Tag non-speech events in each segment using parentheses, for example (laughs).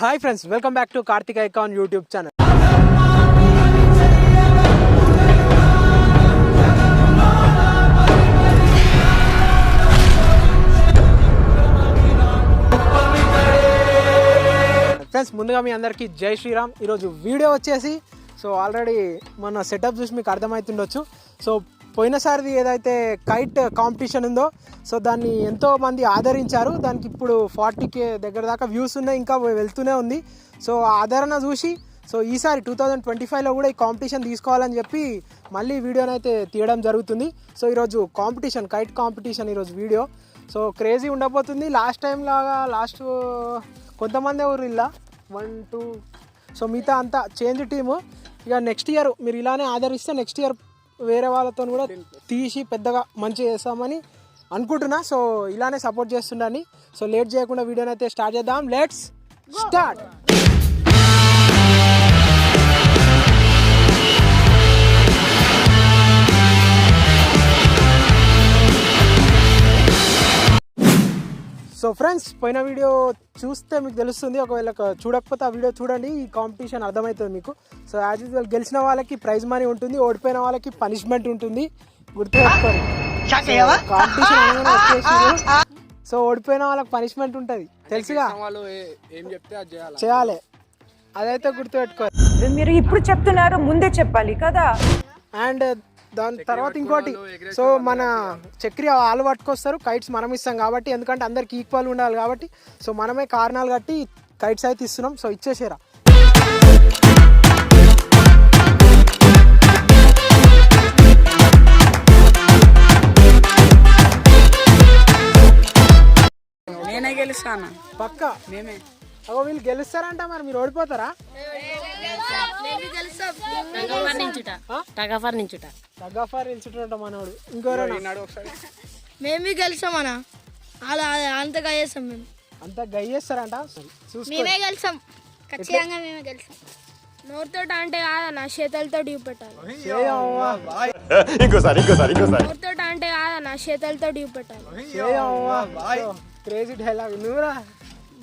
Hi friends welcome back to Karthik icon YouTube channel. Friends ముందుగా మీ అందరికీ జై శ్రీరామ్. ఈరోజు వీడియో వచ్చేసి సో ఆల్రెడీ మన సెటప్ చూసి మీకు అర్థమవుతుండొచ్చు. సో పోయినసారిది ఏదైతే కైట్ కాంపిటీషన్ ఉందో సో దాన్ని ఎంతో మంది ఆదరించారు. దానికి ఇప్పుడు ఫార్టీ కే దగ్గర దాకా వ్యూస్ ఉన్నాయి ఇంకా వెళ్తూనే ఉంది. సో ఆదరణ చూసి సో ఈసారి టూ థౌజండ్ ట్వంటీ ఫైవ్లో కూడా ఈ కాంపిటీషన్ తీసుకోవాలని చెప్పి మళ్ళీ వీడియోని అయితే తీయడం జరుగుతుంది. సో ఈరోజు కాంపిటీషన్ కైట్ కాంపిటీషన్ ఈరోజు వీడియో. సో క్రేజీ ఉండబోతుంది. లాస్ట్ టైం లాగా లాస్ట్ కొంతమంది ఎవరు ఇలా వన్ టూ. సో మిగతా అంతా చేంజ్ టీము. ఇక నెక్స్ట్ ఇయర్ మీరు ఇలానే ఆదరిస్తే నెక్స్ట్ ఇయర్ వేరే వాళ్ళతో కూడా తీసి పెద్దగా మంచి చేస్తామని అనుకుంటున్నా. సో ఇలానే సపోర్ట్ చేస్తుండని సో లేట్ చేయకుండా వీడియోని అయితే స్టార్ట్ చేద్దాం. లెట్స్ స్టార్ట్ సో ఫ్రెండ్స్ పోయిన వీడియో చూస్తే మీకు తెలుస్తుంది. ఒకవేళ చూడకపోతే ఆ వీడియో చూడండి. ఈ కాంపిటీషన్ అర్థమవుతుంది మీకు. సో యాజ్ యూజువల్ గెలిచిన వాళ్ళకి ప్రైజ్ మనీ ఉంటుంది. ఓడిపోయిన వాళ్ళకి పనిష్మెంట్ ఉంటుంది. గుర్తుపెట్టుకోండి. కాంపిటీషన్ (laughs) అనగానే వచ్చేసి సో ఓడిపోయిన వాళ్ళకి పనిష్మెంట్ ఉంటుంది. తెలుసుగా? వాళ్ళు ఏ- ఏం చెప్తే అది చేయాలి? చేయాలి. అదైతే గుర్తుపెట్టుకోవాలి మీరు ఇప్పుడు చెప్తున్నారు ముందే చెప్పాలి కదా. అండ్ దాని తర్వాత ఇంకోటి సో మన చక్రి వాళ్ళు పట్టుకొస్తారు కైట్స్ మనం ఇస్తాం కాబట్టి ఎందుకంటే అందరికి ఈక్వల్ ఉండాలి కాబట్టి సో మనమే కారణాలు కట్టి కైట్స్ అయితే ఇస్తున్నాం సో ఇచ్చేసేరా. నేనే గెలుస్తాను? పక్క? మేమే. అగో వీళ్ళు గెలుస్తారంట మరి మీరు ఓడిపోతారా? మనోడు. ఒకసారి. మేము గెలిచామన్నా అలా అంతగా చేస్తాం మేము. అంతా గయ్యేస్తారంట? మేమే గెలిచాం. ఖచ్చితంగా మేమే గెలిచాం. నోరుతో అంటే కాదన్న చేతులతో చూపెట్టాలి (laughs) ఇంకోసారి ఇంకోసారి ఇంకోసారి. నోరుతో అంటే కాదన్న చేతులతో చూపెట్టాలి క్రేజీ డైలాగ్. నువ్వురా.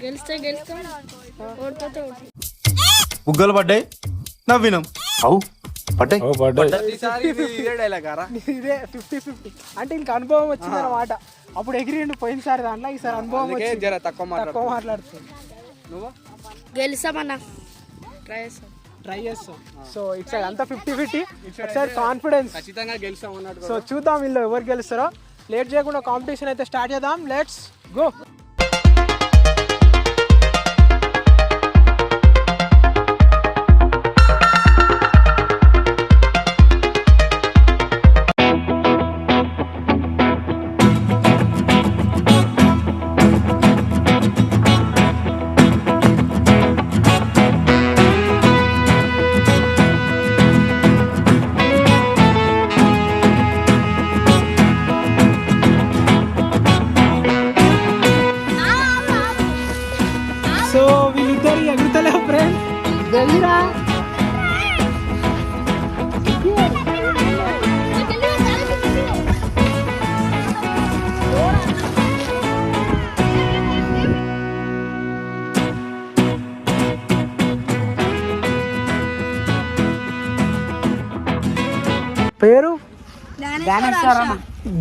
గెలిస్తే గెలుస్తాం. బుగ్గలు పడ్డాయి? నవ్వినాం. అవు పడ్డాయి. ఇది ఫిఫ్టీ ఫిఫ్టీ అంటే ఇంక అనుభవం వచ్చింది అనమాట అప్పుడు ఎగిరిండు పోయినసారి దాంట్లో ఈసారి అనుభవం వచ్చింది. జర తక్కువ మాట్లాడు తక్కువ మాట్లాడుతుంది నువ్వు? గెలుస్తామన్నా. ట్రై చేస్తాం. ట్రై చేస్తాం. సో ఇటు సైడ్ అంతా ఫిఫ్టీ ఫిఫ్టీ ఇటు సైడ్ కాన్ఫిడెన్స్ ఖచ్చితంగా గెలుస్తాం అన్నట్టు సో చూద్దాం వీళ్ళు ఎవరు గెలుస్తారో. లేట్ చేయకుండా కాంపిటీషన్ అయితే స్టార్ట్ చేద్దాం. Let's go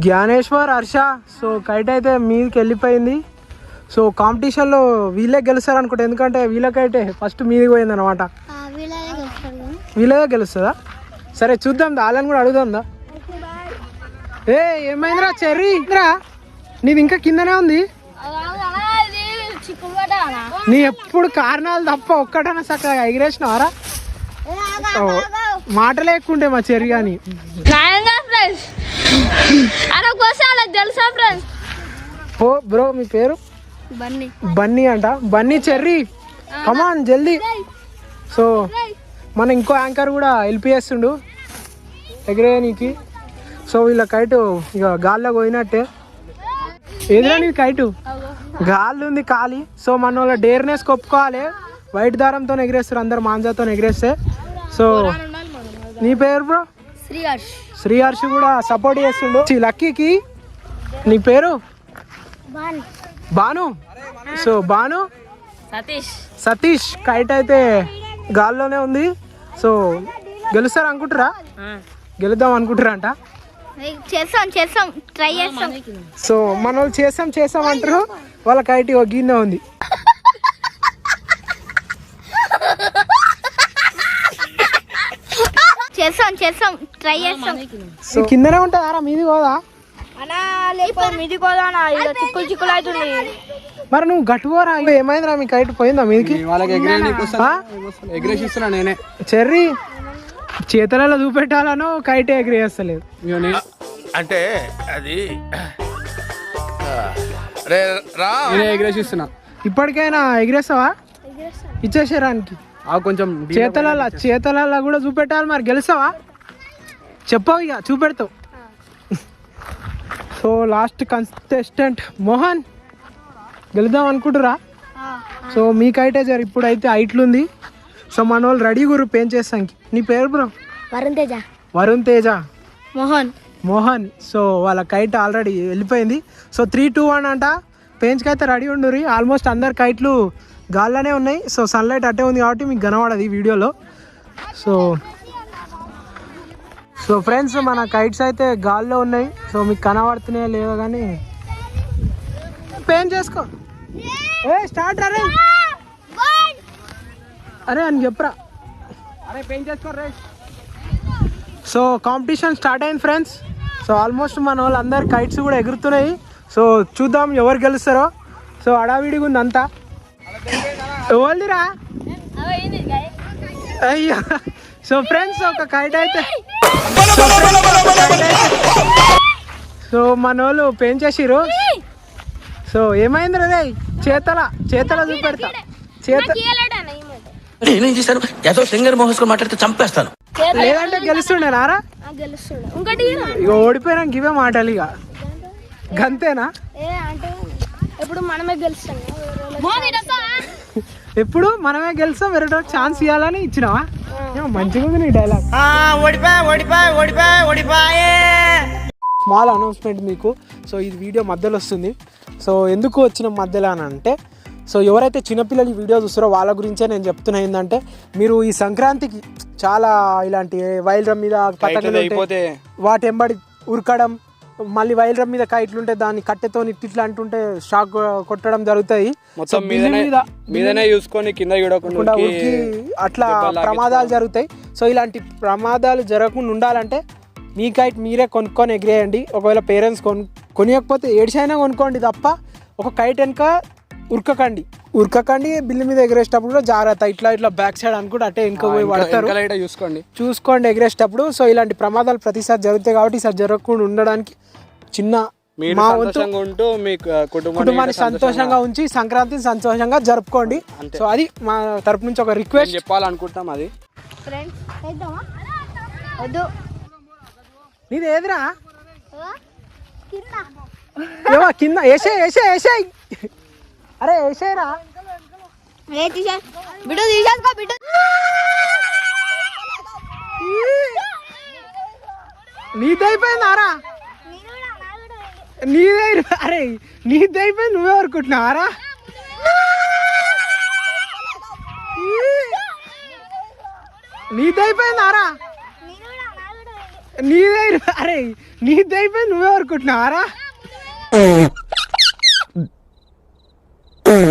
Gnaneshwar Harsha so kite అయితే మీదకి వెళ్ళిపోయింది. సో కాంపిటీషన్లో వీళ్ళే గెలుస్తారు అనుకుంటా ఎందుకంటే వీళ్ళకైతే ఫస్ట్ మీది పోయింది అనమాట వీళ్ళదే గెలుస్తుందా? సరే చూద్దాం దా, వాళ్ళని కూడా అడుగుదాందా ఏ ఏమైందిరా చెర్రీ? రా. నీది ఇంకా కిందనే ఉంది. నీ ఎప్పుడు కారణాలు తప్ప ఒక్కటన్నా చక్కగా ఎగిరేసినవారా ఓ, మాటలే ఎక్కుంటే మా చెర్రీ అని తెలుసా ఫ్రెండ్స్ బ్రో మీ పేరు? బన్నీ. బన్నీ అంట. బన్నీ చెర్రీ. కమాన్ జల్దీ. సో మన ఇంకో యాంకర్ కూడా హెల్ప్ చేస్తుండు. ఎగిరేయనీకి సో వీళ్ళ కైటు ఇక గాల్లో పోయినట్టే. ఏదిరా నీ కైటు? గాలి ఉంది ఖాళీ. సో మన వాళ్ళ డేర్నెస్ కొప్పుకోవాలి. వైట్ దారంతో ఎగిరేస్తారు అందరు మాంజాతో ఎగిరేస్తే. సో నీ పేరు బ్రో శ్రీ హర్ష్ శ్రీ హర్ష్ కూడా సపోర్ట్ చేస్తుండు. లక్కీకి. నీ పేరు? బాన్. బాను? సో బాను? సతీష్. సతీష్ కైట్ అయితే గాల్లోనే ఉంది. సో గెలుస్తారు అనుకుంటారా గెలుద్దాం అనుకుంటారా అంట చేస్తాం చేస్తాం. ట్రై చేస్తాం. సో మన వాళ్ళు చేస్తాం చేస్తాం అంటారు. వాళ్ళ కైట్ ఒక గిన్నె ఉంది. చేస్తాం చేస్తాం. ట్రై చేస్తాం సో కిందనే ఉంటుందారా మీది పోదా? అనా లేకపోతే మీది కోదా చిక్కులు చిక్కులు అవుతుంది. మరి నువ్వు గట్టుకోరా ఏమైందిరా మీ కైట్ పోయిందా మీదికి? వాళ్ళకి ఎగ్రే ఆ? ఎగ్రేసి ఇస్తున్నా నేనే. చెర్రీ చేతులలో చూపెట్టాలనో కైట్ ఎగిరేస్తలేదు ఇగో నే- అంటే అది రే రా. నేనే ఎగ్రేసి ఇస్తున్నా ఇప్పటికైనా ఎగిరేస్తావా ఇచ్చేసేరానికి ఆ కొంచెం చేతులలో చేతులలో కూడా చూపెట్టాలి మరి గెలుస్తావా? చెప్పవు ఇక చూపెడతావు. సో లాస్ట్ కంటెస్టెంట్ మోహన్ గెలుద్దాం అనుకుంటురా? సో మీకైతే జర ఇప్పుడైతే హైట్లు సో మన వాళ్ళు రెడీ గురు పెయిన్ చేస్తానికి. నీ పేరు బ్రో? వరుణ్ తేజ. వరుణ్ తేజ. మోహన్. మోహన్. సో వాళ్ళ కైట్ ఆల్రెడీ వెళ్ళిపోయింది. సో త్రీ టూ వన్ అంట. పెంచ్కి అయితే రెడీ ఉండుర్రి. ఆల్మోస్ట్ అందరు కైట్లు గాల్లోనే ఉన్నాయి. సో సన్లైట్ అట్టే ఉంది కాబట్టి మీకు కనబడదు ఈ వీడియోలో. సో సో ఫ్రెండ్స్ మన కైట్స్ అయితే గాల్లో ఉన్నాయి. సో మీకు కనబడుతున్నాయో లేవో కానీ? పెయిన్ చేసుకో. ఏ స్టార్ట్ అరే అరే అని చెప్పరా. అరే పెయిన్ చేసుకో రే. సో కాంపిటీషన్ స్టార్ట్ అయింది ఫ్రెండ్స్ సో ఆల్మోస్ట్ మన వాళ్ళందరు కైట్స్ కూడా ఎగురుతున్నాయి. సో చూద్దాం ఎవరు గెలుస్తారో. సో అడావిడిగా ఉంది అంతా. ఎవరిదిరా? అయ్యా. సో ఫ్రెండ్స్ ఒక కైట్ అయితే సో మన వాళ్ళు పెంచేసిరు సో ఏమైంది రే? చేతల చేతల చూపెడతా. చేత నేనేం చేశాను ఏదో సింగర్ మోహన్ మాట్లాడితే చంపేస్తాను. లేదంటే గెలుస్తుండే. నారా ఓడిపోయినాక ఇవే మాటలు ఇక. గంతేనా? ఇప్పుడు మనమే గెలుస్తాం ఎప్పుడు మనమే గెలుస్తాం వేరే ఛాన్స్ ఇవ్వాలని ఇచ్చినావా? ఏమో మంచిగా ఉంది నీ డైలాగ్ స్మాల్ అనౌన్స్మెంట్ మీకు. సో ఇది వీడియో మధ్యలో వస్తుంది. సో ఎందుకు వచ్చిన మధ్యలో అని అంటే సో ఎవరైతే చిన్నపిల్లలు ఈ వీడియో చూస్తారో వాళ్ళ గురించే నేను చెప్తున్నా ఏంటంటే మీరు ఈ సంక్రాంతికి చాలా ఇలాంటి వైల్డ్ రమ్ మీద పతంగులు ఉంటాయి. వాటి ఎంబడి ఉరకడం మళ్ళీ వైల్డ్ రమ్ మీద కైట్లు ఉంటే దాన్ని కట్టెతో ఇట్లా అంటుంటే షాక్ కొట్టడం జరుగుతాయి. మొత్తం మీద మీదనే చూసుకొని కింద చూడకుండా అట్లా ప్రమాదాలు జరుగుతాయి. సో ఇలాంటి ప్రమాదాలు జరగకుండా ఉండాలంటే మీ కైట్ మీరే కొనుక్కొని ఎగిరేయండి. ఒకవేళ పేరెంట్స్ కొను కొనియకపోతే ఏడ్చైనా కొనుక్కోండి తప్ప ఒక కైట్ వెనుక ఉరకకండి. ఉరకకండి బిల్లు మీద ఎగిరేసేటప్పుడు కూడా జాగ్రత్త. ఇట్లా ఇట్లా బ్యాక్ సైడ్ అనుకుంటే అట్టే వెనుక పోయి పడతారు చూసుకోండి. చూసుకోండి ఎగిరేసేటప్పుడు. సో ఇలాంటి ప్రమాదాలు ప్రతిసారి జరుగుతాయి కాబట్టి ఈసారి జరగకుండా ఉండడానికి చిన్న మా వంతు సంతోషంగా ఉంటూ మీ కుటుంబాన్ని సంతోషంగా ఉంచి సంక్రాంతిని సంతోషంగా జరుపుకోండి. సో అది మా తరపు నుంచి ఒక రిక్వెస్ట్ చెప్పాలనుకుంటున్నాం అది. నీది ఏదిరా కింద. ఏవో కింద. వేసే వేసే వేసేయ్ అరే తీసా. బిడ్డ తీసేసుకో బిడ్డ. నీది అయిపోయిందారా నీదే అరే నీది అయిపోయింది నువ్వే అనుకుంటున్నావారా నీది అయిపోయిందారా నీదే అరే నీది అయిపోయింది నువ్వే అనుకుంటున్నావారా సో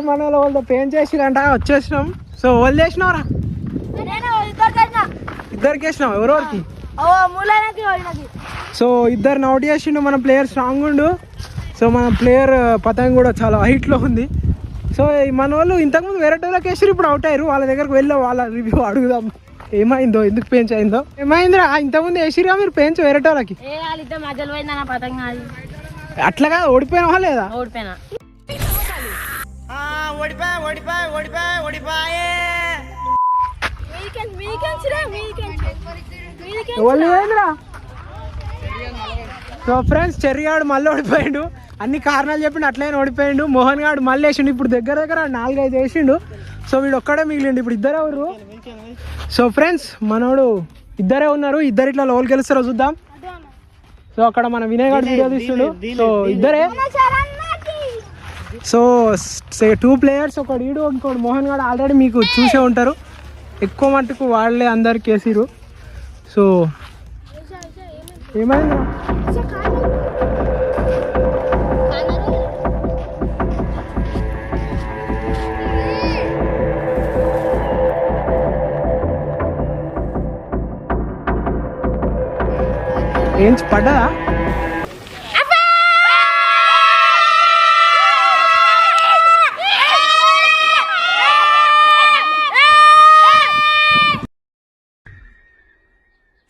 మన వాళ్ళతో పేన్ చేసిరంట వచ్చేసినాం. సో వాళ్ళు చేసినావరా? ఇద్దరికి వేసినాం ఎవరెవరికి? సో ఇద్దరిని అవుట్ చేసిండు మన ప్లేయర్ స్ట్రాంగ్ ఉండు. సో మన ప్లేయర్ పతంగ్ కూడా చాలా హైట్లో ఉంది. సో ఈ మన వాళ్ళు ఇంతకుముందు వేరే వాళ్ళకి వేసారు ఇప్పుడు అవుట్ అయ్యారు. వాళ్ళ దగ్గరకు వెళ్ళి వాళ్ళ రివ్యూ అడుగుదాం. ఏమైందో ఎందుకు పెంచ్ అయిందో ఏమైందిరా ఇంతకుముందు వేసిరా మీరు పెంచ్ వేరే వాళ్ళకి అట్లాగా ఓడిపోయినా లేదా? ఓడిపోయినా. వీకెండ్ ఎవరు పోయిందిరా? సో ఫ్రెండ్స్ చెర్రిగాడు మళ్ళీ ఓడిపోయాడు. అన్ని కారణాలు చెప్పిండు అట్లనే ఓడిపోయిండు. మోహన్ గాడు మళ్ళీ వేసిండు. ఇప్పుడు దగ్గర దగ్గర నాలుగైదు వేసిండు. సో వీడు ఒక్కడే మిగిలిండు. ఇప్పుడు ఇద్దరే ఎవరు సో ఫ్రెండ్స్ మనోడు ఇద్దరే ఉన్నారు. ఇద్దరు ఇట్లా లోల్ గెలుస్తారో చూద్దాం. సో అక్కడ మన వినయ్ గారు వీడియో తీస్తుండు సో ఇద్దరే. సో టూ ప్లేయర్స్ ఒకడు ఈడు ఇంకోటి మోహన్ గారు ఆల్రెడీ మీకు చూసే ఉంటారు. ఎక్కువ మట్టుకు వాళ్ళే అందరికి వేసిరు సో ఏమైంది? ఏం పడ్డా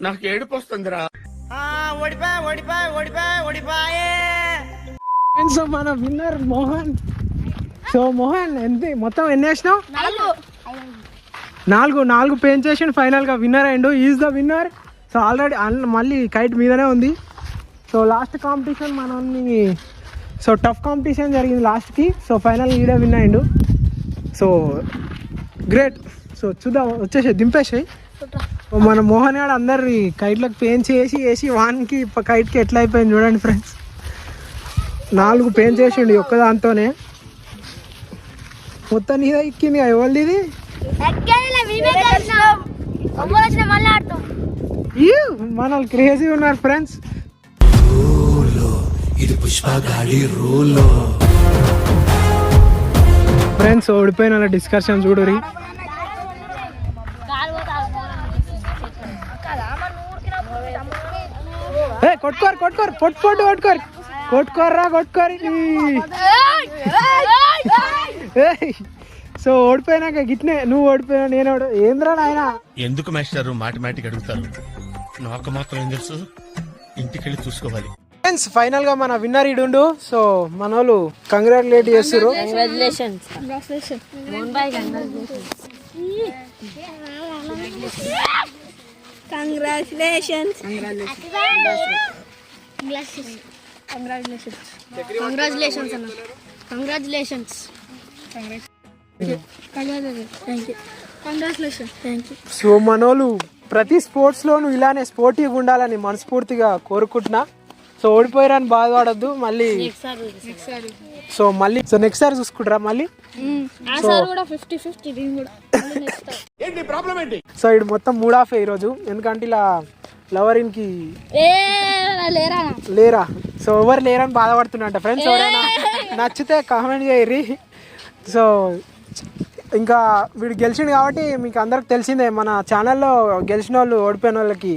నాకు ఏడుపు వస్తుందిరా. సో మన విన్నర్ మోహన్. సో మోహన్ ఎంత మొత్తం ఎన్ని వేసినావు? నాలుగు. నాలుగు పెయిన్ చేసి ఫైనల్గా విన్నర్ అయ్యిండు is the winner so already మళ్ళీ కైట్ మీదనే ఉంది. సో లాస్ట్ కాంపిటీషన్ మనల్ని సో టఫ్ కాంపిటీషన్ జరిగింది లాస్ట్కి సో ఫైనల్ ఈడే విన్ అయ్యిండు. సో గ్రేట్ సో చూద్దాం వచ్చేసి దింపేసాయి. మన మోహన్ గారు అందరి కైట్లకు పెయిన్ చేసి వేసి వానికి కైట్కి ఎట్లా అయిపోయింది చూడండి ఫ్రెండ్స్ నాలుగు పెయిన్ చేసిండు ఈ ఒక్క దాంతోనే మొత్తం నీద ఎక్కింది ఎవరిది ఇది? మన క్రేజీ ఉన్నారు ఫ్రెండ్స్ ఫ్రెండ్స్ ఓడిపోయిన డిస్కషన్ చూడురి ఏ కొట్టుకోరు కొట్టుకోరు పొట్టు పొట్టు కొట్టుకోరు. కొట్టుకోర్రా కొట్టుకోరు. సో ఓడిపోయినాక గిట్నే నువ్వు ఓడిపోయినా నేను ఏంద్రా నాయన? ఎందుకు మాస్టారు మాటిమాటికి అడుగుతారు? నాకు మాత్రం ఏం తెలుసు. ఇంటికెళ్ళి చూసుకోవాలి. ఫ్రెండ్స్ ఫైనల్గా మన విన్నర్ ఇడుండు సో మన వాళ్ళు కంగ్రాచులేట్ చేస్తారు congratulations congratulations congratulations congratulations so మనోళ్ళు ప్రతి స్పోర్ట్స్ లోను ఇలానే స్పోర్టివ్గా ఉండాలని మనస్ఫూర్తిగా కోరుకుంటున్నా. సో ఓడిపోయారని బాధపడద్దు మళ్ళీ సో మళ్ళీ సో నెక్స్ట్ సారి చూసుకుంటారా మళ్ళీ? సో సో ఇది మొత్తం మూడ్ ఆఫ్ ఈరోజు. ఎందుకంటే ఇలా లవరిన్కి ఏ లేరా? లేరా? సో ఎవరు లేరని బాధపడుతున్నట్ట ఫ్రెండ్స్ ఎవరైనా నచ్చితే కామెంట్ చేయర్రి సో ఇంకా వీడు గెలిచిండు కాబట్టి మీకు అందరికి తెలిసిందే మన ఛానల్లో గెలిచిన వాళ్ళు ఓడిపోయిన వాళ్ళకి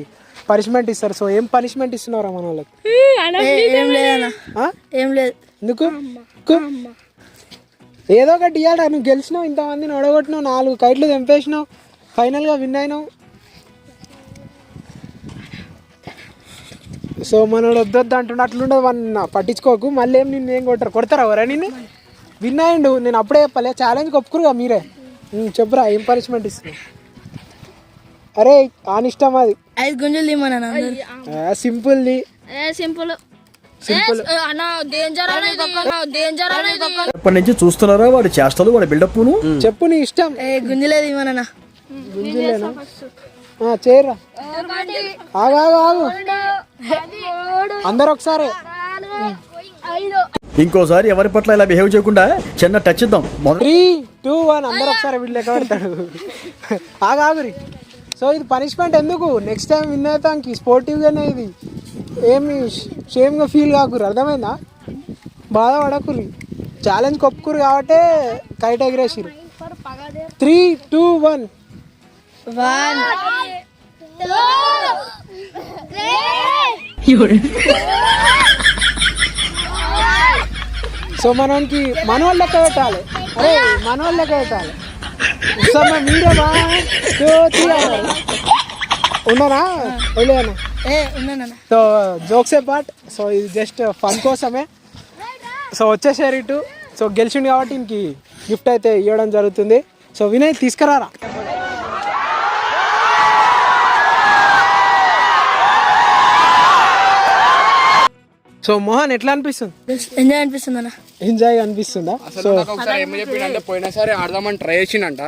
పనిష్మెంట్ ఇస్తారు. సో ఏం పనిష్మెంట్ ఇస్తున్నారా మన వాళ్ళకి? ఏం లేదన్న? ఏం లేదు. ఎందుకు? కు. ఏదో ఒకటి ఇవ్వాలా నువ్వు గెలిచినావు ఇంతమందిని ఓడగొట్టినావు నాలుగు కైట్లు తెంపేసినావు ఫైనల్గా విన్ అయినావు. సో మనోడు వద్దొద్దు అంటుండే అట్లుండదు మన పట్టించుకోకు. మళ్ళీ ఏం నిన్ను ఏం కొడతారు? కొడతారా ఎవరా నిన్ను? విన్ అయ్యిండు నేను అప్పుడే చెప్పలే ఛాలెంజ్ ఒప్పుకురుగా మీరే. చెప్పురా ఏం పనిష్మెంట్ ఇస్తున్నావు అరే ఆన్ ఇష్టం అది. ఐదు గుంజలు తీమన్నా సింపుల్ది సింపుల్ ఎప్పటి నుంచి చూస్తున్నారా వాడి చేష్టలు వాడి బిల్డప్ను చెప్పు నీ ఇష్టం. ఏ గుంజలేదు ఇవ్వనన్నా గుంజులేనా? ఆ, చేయరా ఆగు ఆగు ఆగు. అందరు ఒకసారి ఇంకోసారి ఎవరి పట్ల ఇలా బిహేవ్ చేయకుండా చిన్న టచ్ ఇద్దాం. త్రీ టూ వన్ అందరు ఒకసారి వీళ్ళు లెక్క పెడతాడు ఆగు ఆగురి. సో ఇది పనిష్మెంట్ ఎందుకు? నెక్స్ట్ టైం విన్ అవుతానికి స్పోర్టివ్గానే ఇది. ఏమి షేమ్గా ఫీల్ కాకురు అర్థమైందా? బాధపడకుర్రి. ఛాలెంజ్ ఒప్పుకురు కాబట్టే కైట్ ఎగిరేసిరు త్రీ టూ వన్ సో మనకి మనోళ్ళు లెక్క పెట్టాలి. అరే మనోళ్ళు లెక్క పెట్టాలి. బాగా తీయాలి ఉన్నానా వెళ్ళాను ఏ సో జోక్సే పార్ట్. సో ఇది జస్ట్ ఫన్ కోసమే. సో వచ్చేసారు ఇటు. సో గెలిచిండు కాబట్టి ఇంకి గిఫ్ట్ అయితే ఇవ్వడం జరుగుతుంది. సో వినయ్ తీసుకురారా? సో మోహన్ ఎట్లా అనిపిస్తుంది? ఎంజాయ్ అనిపిస్తుంది అన్న. ఎంజాయ్ అనిపిస్తుందా? అసలు నాకు ఒకసారి ఏం చెప్పిండంటే పోయినసారి ఆడదామని ట్రై చేసిండంట.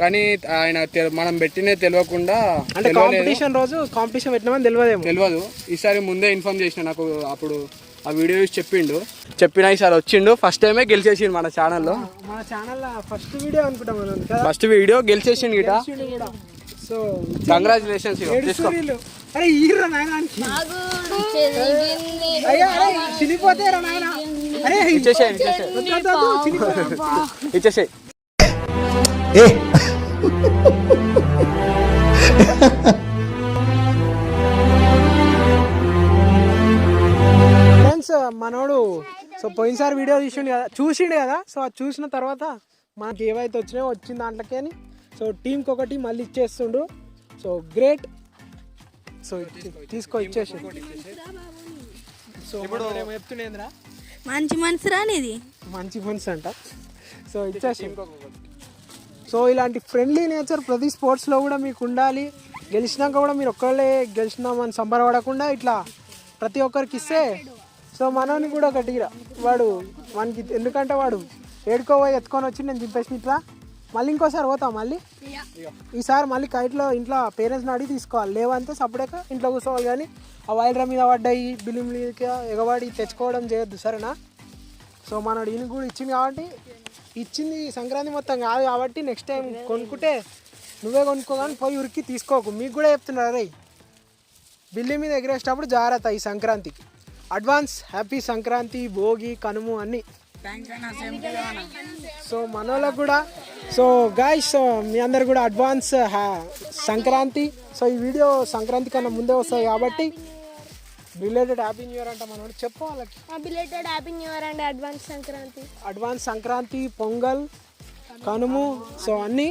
కానీ ఆయన తె- మనం పెట్టినే తెలియకుండా అంటే తెలియలేదు కాంపిటీషన్ రోజు కాంపిటీషన్ పెట్టినామని తెలియదేమో తెలియదు ఈసారి ముందే ఇన్ఫార్మ్ చేసిన నాకు అప్పుడు ఆ వీడియో చూసి చెప్పిండు. చెప్పిన ఈసారి వచ్చిండు. ఫస్ట్ టైమే గెలిచేసిండు మన ఛానల్లో మన ఛానల్ ఫస్ట్ వీడియో అనుకుంటాం మనం. కదా ఫస్ట్ వీడియో గెలిచేసిండు గిట. సో కంగ్రాచులేషన్స్ అరే ఈర్రా అరే చినిపోతే రా నాయన. అరే ఇచ్చేసేయ్ ఇచ్చేసేయ్. ఇచ్చేసేయ్. ఫ్రెండ్స్ మనోడు సో పోయినసారి వీడియో చూసిండు కదా చూసిండు కదా సో అది చూసిన తర్వాత మనకి ఏవైతే వచ్చినాయో వచ్చిన దాంట్లోకి అని సో టీంకి ఒకటి మళ్ళీ ఇచ్చేస్తుండు. So great. సో తీసుకో ఇచ్చేసి. సో ఇప్పుడు చెప్తుండేంద్రా మంచి మనసు రానిది మంచి ఫ్రెండ్స్ అంట. సో ఇచ్చేసి సో ఇలాంటి ఫ్రెండ్లీ నేచర్ ప్రతి స్పోర్ట్స్లో కూడా మీకు ఉండాలి. గెలిచినాక కూడా మీరు ఒక్కళ్ళే గెలిచినామని సంబరపడకుండా ఇట్లా ప్రతి ఒక్కరికి ఇస్తే. సో మనోని కూడా గట్టిగా వాడు వానికి ఎందుకంటే వాడు ఏడుకోపోయి ఎత్తుకొని వచ్చి నేను దింపేసి ఇట్లా మళ్ళీ ఇంకోసారి పోతాం మళ్ళీ? ఈసారి మళ్ళీ కైట్లో ఇంట్లో పేరెంట్స్ని అడిగి తీసుకోవాలి. లేవంటే సపరేక ఇంట్లో కూర్చోవాలి కానీ ఆ వైల్డ్రా మీద పడ్డాయి బిల్లు మీద ఎగవాడి తెచ్చుకోవడం చేయొద్దు సరేనా? సో మనోడు ఈయన కూడా ఇచ్చింది కాబట్టి ఇచ్చింది సంక్రాంతి మొత్తం కాదు కాబట్టి నెక్స్ట్ టైం కొనుక్కుంటే నువ్వే కొనుక్కో కానీ పోయి ఉరికి తీసుకోకు. మీకు కూడా చెప్తున్నారు రే బిల్లి మీద ఎగిరేసేటప్పుడు జాగ్రత్త ఈ సంక్రాంతికి. అడ్వాన్స్ హ్యాపీ సంక్రాంతి భోగి కనుము అన్నీ. సో మనోళ్ళకు కూడా సో గాయస్ మీ అందరు కూడా అడ్వాన్స్ హ్యా- సంక్రాంతి. సో ఈ వీడియో సంక్రాంతి కన్నా ముందే వస్తుంది కాబట్టి రిలేటెడ్ హ్యాపీ న్యూ ఇయర్ అంట మనోడు చెప్పు వాళ్ళకి. Belated happy new year and advance Sankranti. Advance Sankranti Pongal Kanumu so అన్నీ.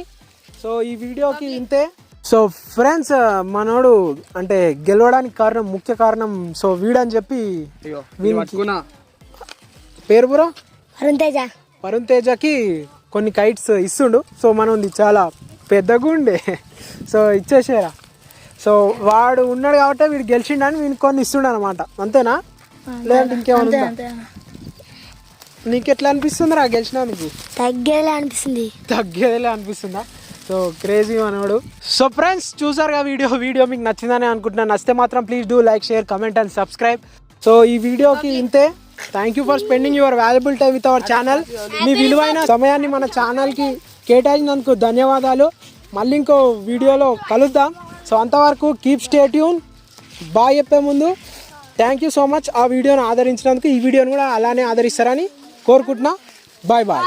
సో ఈ వీడియోకి ఇంతే. సో ఫ్రెండ్స్ మనోడు అంటే గెలవడానికి కారణం ముఖ్య కారణం సో వీడని చెప్పి పేరు బ్రో? అరుణ్ తేజ వరుణ్ తేజకి కొన్ని కైట్స్ ఇస్తుండు. సో మనది చాలా పెద్దగా ఉండే సో ఇచ్చేసారా. సో వాడు ఉన్నాడు కాబట్టి వీడు గెలిచిండని వీడికి కొన్ని ఇస్తుండు అనమాట అంతేనా? లేదంటే ఇంకేమైనా ఉందా? నీకు ఎట్లా అనిపిస్తుంది రా గెలిచినందుకు? తగ్గేలా అనిపిస్తుంది. తగ్గేదిలే అనిపిస్తుందా? సో క్రేజీ మనోడు. సో ఫ్రెండ్స్ చూసారుగా వీడియో? వీడియో మీకు నచ్చిందని అనుకుంటున్నాను నచ్చితే మాత్రం please do like share comment and subscribe. So ఈ వీడియోకి ఇంతే. Thank you for spending your valuable time with our channel మీ విలువైన సమయాన్ని మన ఛానల్కి కేటాయించినందుకు ధన్యవాదాలు. మళ్ళీ ఇంకో వీడియోలో కలుద్దాం. సో అంతవరకు కీప్ స్టేట్యూన్ బాయ్ చెప్పే ముందు థ్యాంక్ యూ సో మచ్ ఆ వీడియోను ఆదరించినందుకు ఈ వీడియోను కూడా అలానే ఆదరిస్తారని కోరుకుంటున్నా. Bye bye